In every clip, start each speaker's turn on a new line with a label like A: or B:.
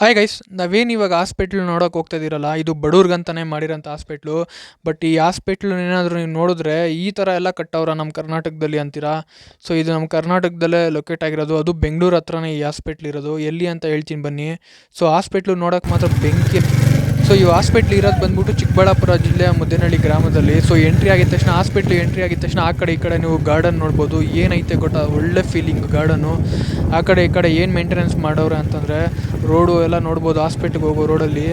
A: Hi guys ನಾವೇನು ಇವಾಗ hospital ನೋಡೋಕೆ ಹೋಗ್ತಾ ಇದ್ದೀರಲ್ಲ ಇದು ಬಡವ್ರಿಗಂತಾನೆ ಮಾಡಿರೋಂಥ ಹಾಸ್ಪಿಟ್ಲು ಬಟ್ ಈ ಹಾಸ್ಪಿಟ್ಲ್ ಏನಾದರೂ ನೀವು ನೋಡಿದ್ರೆ ಈ ಥರ ಎಲ್ಲ ಕಟ್ಟವ್ರ ನಮ್ಮ ಕರ್ನಾಟಕದಲ್ಲಿ ಅಂತೀರಾ? ಸೊ ಇದು ನಮ್ಮ ಕರ್ನಾಟಕದಲ್ಲೇ ಲೊಕೇಟ್ ಆಗಿರೋದು. ಅದು ಬೆಂಗಳೂರು ಹತ್ರನೇ ಈ ಹಾಸ್ಪಿಟ್ಲ್ ಇರೋದು. ಎಲ್ಲಿ ಅಂತ ಹೇಳ್ತೀನಿ ಬನ್ನಿ. ಸೊ ಹಾಸ್ಪಿಟ್ಲು ನೋಡೋಕೆ ಮಾತ್ರ ಬೆಂಕಿ ಸೊ ಈ ಹಾಸ್ಪಿಟ್ಲ್ ಇರೋದು ಬಂದ್ಬಿಟ್ಟು ಚಿಕ್ಕಬಳ್ಳಾಪುರ ಜಿಲ್ಲೆಯ ಮುದ್ದೇನಹಳ್ಳಿ ಗ್ರಾಮದಲ್ಲಿ. ಸೊ ಎಂಟ್ರಿ ಆಗಿದ ತಕ್ಷಣ ಹಾಸ್ಪಿಟ್ಲ್ ಎಂಟ್ರಿ ಆಗಿದ ತಕ್ಷಣ ಆ ಕಡೆ ಈ ಕಡೆ ನೀವು ಗಾರ್ಡನ್ ನೋಡ್ಬೋದು. ಏನೈತೆ ಗೊತ್ತಾ? ಒಳ್ಳೆ ಫೀಲಿಂಗ್ ಗಾರ್ಡನು ಆ ಕಡೆ ಈ ಕಡೆ ಏನು ಮೇಂಟೆನೆನ್ಸ್ ಮಾಡೋರು ಅಂತಂದರೆ ರೋಡು ಎಲ್ಲ ನೋಡ್ಬೋದು ಹಾಸ್ಪಿಟ್ಲಿಗೆ ಹೋಗೋ ರೋಡಲ್ಲಿ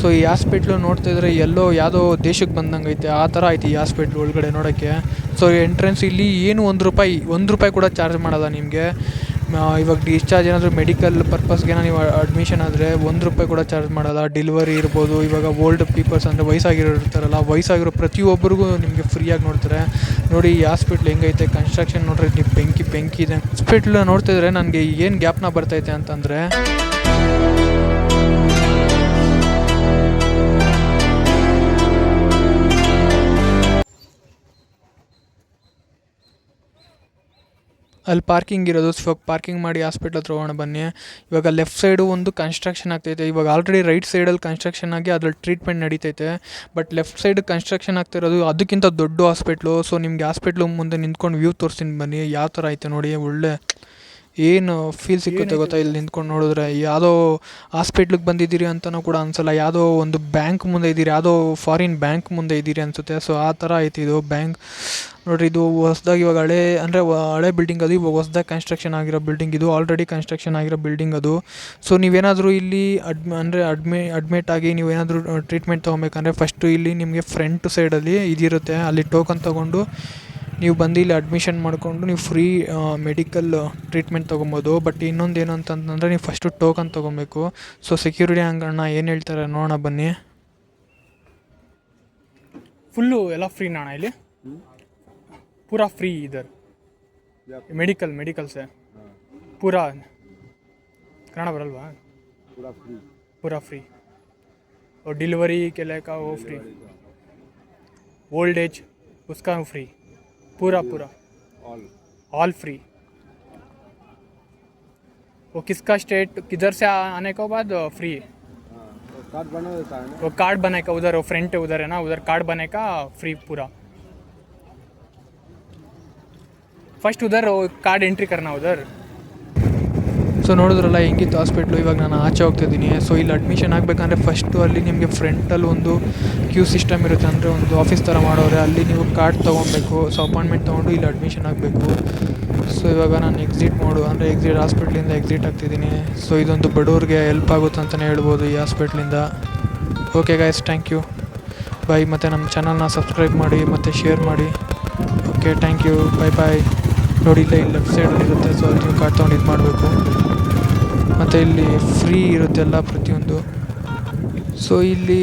A: ಸೊ ಈ ಹಾಸ್ಪಿಟ್ಲು ನೋಡ್ತಿದ್ರೆ ಎಲ್ಲೋ ಯಾವುದೋ ದೇಶಕ್ಕೆ ಬಂದಂಗೆ ಐತೆ. ಆ ಥರ ಐತೆ ಈ ಹಾಸ್ಪಿಟ್ಲ್ ಒಳಗಡೆ ನೋಡೋಕ್ಕೆ. ಸೊ ಎಂಟ್ರೆನ್ಸ್ ಇಲ್ಲಿ ಏನು ಒಂದು ರೂಪಾಯಿ ಒಂದು ರೂಪಾಯಿ ಕೂಡ ಚಾರ್ಜ್ ಮಾಡಲ್ಲ ನಿಮಗೆ. ಇವಾಗ ಡಿಸ್ಚಾರ್ಜ್ ಏನಾದರೂ ಮೆಡಿಕಲ್ ಪರ್ಪಸ್ಗೆ ನೀವು ಅಡ್ಮಿಷನ್ ಆದರೆ ಒಂದು ರೂಪಾಯಿ ಕೂಡ ಚಾರ್ಜ್ ಮಾಡಲ್ಲ. ಡಿಲ್ವರಿ ಇರ್ಬೋದು, ಇವಾಗ ಓಲ್ಡ್ ಪೀಪಲ್ಸ್ ಅಂದರೆ ವಯಸ್ಸಾಗಿರೋರು ಇರ್ತಾರಲ್ಲ ವಯಸ್ಸಾಗಿರೋ ಪ್ರತಿಯೊಬ್ಬರಿಗೂ ನಿಮಗೆ ಫ್ರೀಯಾಗಿ ನೋಡ್ತಾರೆ. ನೋಡಿ, ಈ ಹಾಸ್ಪಿಟ್ಲ್ ಹೆಂಗೈತೆ ಕನ್ಸ್ಟ್ರಕ್ಷನ್ ನೋಡ್ರಿ ನೀವು ಬೆಂಕಿ ಬೆಂಕಿ ಇದೆ. ಹಾಸ್ಪಿಟ್ಲ್ ನೋಡ್ತಿದ್ರೆ ನನಗೆ ಏನು ಗ್ಯಾಪ್ನ ಬರ್ತೈತೆ ಅಂತಂದರೆ ಅಲ್ಲಿ ಪಾರ್ಕಿಂಗ್ ಇರೋದು ಸೊ ಇವಾಗ ಪಾರ್ಕಿಂಗ್ ಮಾಡಿ ಹಾಸ್ಪಿಟ್ಲ್ ಹತ್ರ ಹೋಗೋಣ ಬನ್ನಿ. ಇವಾಗ ಲೆಫ್ಟ್ ಸೈಡು ಒಂದು ಕನ್ಸ್ಟ್ರಕ್ಷನ್ ಆಗ್ತೈತೆ. ಇವಾಗ ಆಲ್ರೆಡಿ ರೈಟ್ ಸೈಡಲ್ಲಿ ಕನ್ಸ್ಟ್ರಕ್ಷನ್ ಆಗಿ ಅದ್ರಲ್ಲಿ ಟ್ರೀಟ್ಮೆಂಟ್ ನಡೀತೈತೆ. ಬಟ್ ಲೆಫ್ಟ್ ಸೈಡ್ ಕನ್ಸ್ಟ್ರಕ್ಷನ್ ಆಗ್ತಿರೋದು ಅದಕ್ಕಿಂತ ದೊಡ್ಡ ಹಾಸ್ಪಿಟ್ಲು ಸೊ ನಿಮಗೆ ಹಾಸ್ಪಿಟ್ಲು ಮುಂದೆ ನಿಂತ್ಕೊಂಡು ವ್ಯೂ ತೋರಿಸ್ತೀನಿ ಬನ್ನಿ. ಯಾವ ಥರ ಐತೆ ನೋಡಿ, ಒಳ್ಳೆ ಏನು ಫೀಲ್ ಸಿಕ್ಕುತ್ತೆ ಗೊತ್ತಾ? ಇಲ್ಲಿ ನಿಂತ್ಕೊಂಡು ನೋಡಿದ್ರೆ ಯಾವುದೋ ಹಾಸ್ಪಿಟ್ಲಿಗೆ ಬಂದಿದ್ದೀರಿ ಅಂತಲೂ ಕೂಡ ಅನಿಸಲ್ಲ. ಯಾವುದೋ ಒಂದು ಬ್ಯಾಂಕ್ ಮುಂದೆ ಇದ್ದೀರಿ ಯಾವುದೋ ಫಾರಿನ್ ಬ್ಯಾಂಕ್ ಮುಂದೆ ಇದ್ದೀರಿ ಅನಿಸುತ್ತೆ. ಸೊ ಆ ಥರ ಐತೆ ಇದು ಬ್ಯಾಂಕ್ ನೋಡಿರಿ ಇದು ಹೊಸ್ದಾಗಿ ಇವಾಗ ಹಳೆ ಅಂದರೆ ಹಳೆ ಬಿಲ್ಡಿಂಗ್ ಅದು ಇವಾಗ ಹೊಸ್ದಾಗಿ ಕನ್ಸ್ಟ್ರಕ್ಷನ್ ಆಗಿರೋ ಬಿಲ್ಡಿಂಗ್ ಇದು ಆಲ್ರೆಡಿ ಕನ್ಸ್ಟ್ರಕ್ಷನ್ ಆಗಿರೋ ಬಿಲ್ಡಿಂಗ್ ಅದು. ಸೊ ನೀವೇನಾದರೂ ಇಲ್ಲಿ ಅಡ್ಮ್ ಅಂದರೆ ಅಡ್ಮಿ ಅಡ್ಮಿಟ್ ಆಗಿ ನೀವೇನಾದರೂ ಟ್ರೀಟ್ಮೆಂಟ್ ತೊಗೊಬೇಕಂದ್ರೆ ಫಸ್ಟು ಇಲ್ಲಿ ನಿಮಗೆ ಫ್ರಂಟ್ ಸೈಡಲ್ಲಿ ಇದಿರುತ್ತೆ. ಅಲ್ಲಿ ಟೋಕನ್ ತೊಗೊಂಡು ನೀವು ಬಂದು ಇಲ್ಲಿ ಅಡ್ಮಿಷನ್ ಮಾಡಿಕೊಂಡು ನೀವು ಫ್ರೀ ಮೆಡಿಕಲ್ ಟ್ರೀಟ್ಮೆಂಟ್ ತೊಗೊಬೋದು ಬಟ್ ಇನ್ನೊಂದು ಏನು ಅಂತಂತಂದರೆ ನೀವು ಫಸ್ಟು ಟೋಕನ್ ತೊಗೊಬೇಕು ಸೊ ಸೆಕ್ಯೂರಿಟಿ ಅಂಗಣ್ಣ ಏನು ಹೇಳ್ತಾರೆ ನೋಡೋಣ ಬನ್ನಿ
B: ಫುಲ್ಲು ಎಲ್ಲ ಫ್ರೀನಾ ಅಣ್ಣ ಇಲ್ಲಿ ಪೂರಾ ಫ್ರೀ ಇದರ್ ಮೆಡಿಕಲ್ ಮೆಡಿಕಲ್ ಸೆ ಪೂರಾ ಕನ್ನಡ ಬರಲ್ವಾ पूरा फ्री और डिलीवरी के लिए का वो फ्री ओल्ड एज उसका फ्री पूरा पूरा। ऑल फ्री वो किसका स्टेट किधर से आने के बाद फ्री
C: कार्ड बना देता है ना।
B: वो कार्ड बने का उधर वो फ्रंट उधर है ना उधर कार्ड बने का फ्री पूरा। फ़र्स्ट उधर वो कार्ड एंट्री करना उधर।
A: ಸೊ ನೋಡಿದ್ರಲ್ಲ, ಹೆಂಗಿತ್ತು ಹಾಸ್ಪಿಟ್ಲು ಇವಾಗ ನಾನು ಆಚೆ ಹೋಗ್ತಿದ್ದೀನಿ ಸೊ ಇಲ್ಲಿ ಅಡ್ಮಿಷನ್ ಆಗಬೇಕಂದ್ರೆ ಫಸ್ಟು ಅಲ್ಲಿ ನಿಮಗೆ ಫ್ರಂಟಲ್ಲಿ ಒಂದು ಕ್ಯೂ ಸಿಸ್ಟಮ್ ಇರುತ್ತೆ. ಅಂದರೆ ಒಂದು ಆಫೀಸ್ ಥರ ಮಾಡೋರೆ. ಅಲ್ಲಿ ನೀವು ಕಾರ್ಡ್ ತೊಗೊಬೇಕು ಸೊ ಅಪಾಯಿಂಟ್ಮೆಂಟ್ ತೊಗೊಂಡು ಇಲ್ಲಿ ಅಡ್ಮಿಷನ್ ಆಗಬೇಕು. ಸೊ ಇವಾಗ ನಾನು ಎಕ್ಸಿಟ್ ಮಾಡು ಅಂದರೆ ಎಕ್ಸಿಟ್ ಹಾಸ್ಪಿಟ್ಲಿಂದ ಎಕ್ಸಿಟ್ ಆಗ್ತಿದ್ದೀನಿ. ಸೊ ಇದೊಂದು ಬಡವ್ರಿಗೆ ಹೆಲ್ಪ್ ಆಗುತ್ತೆ ಅಂತಲೇ ಹೇಳ್ಬೋದು ಈ ಹಾಸ್ಪಿಟ್ಲಿಂದ okay guys thank you bye ಮತ್ತು ನಮ್ಮ ಚಾನಲ್ನ ಸಬ್ಸ್ಕ್ರೈಬ್ ಮಾಡಿ, ಮತ್ತು ಶೇರ್ ಮಾಡಿ. Okay thank you bye bye ನೋಡಿ ಇಲ್ಲ ಇಲ್ಲಿ ಲೆಫ್ಟ್ ಸೈಡಲ್ಲಿ ಇರುತ್ತೆ ಸೊ ಅಲ್ಲಿ ನೀವು ಕಾರ್ಡ್ ತೊಗೊಂಡು ಇದು ಮಾಡಬೇಕು. ಮತ್ತು ಇಲ್ಲಿ ಫ್ರೀ ಇರುತ್ತೆ ಎಲ್ಲ ಪ್ರತಿಯೊಂದು. ಸೊ ಇಲ್ಲಿ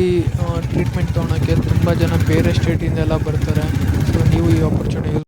A: ಟ್ರೀಟ್ಮೆಂಟ್ ತೊಗೊಳಕ್ಕೆ ತುಂಬ ಜನ ಬೇರೆ ಸ್ಟೇಟಿಂದ ಎಲ್ಲ ಬರ್ತಾರೆ. ಸೊ ನೀವು ಈ ಆಪರ್ಚುನಿಟಿ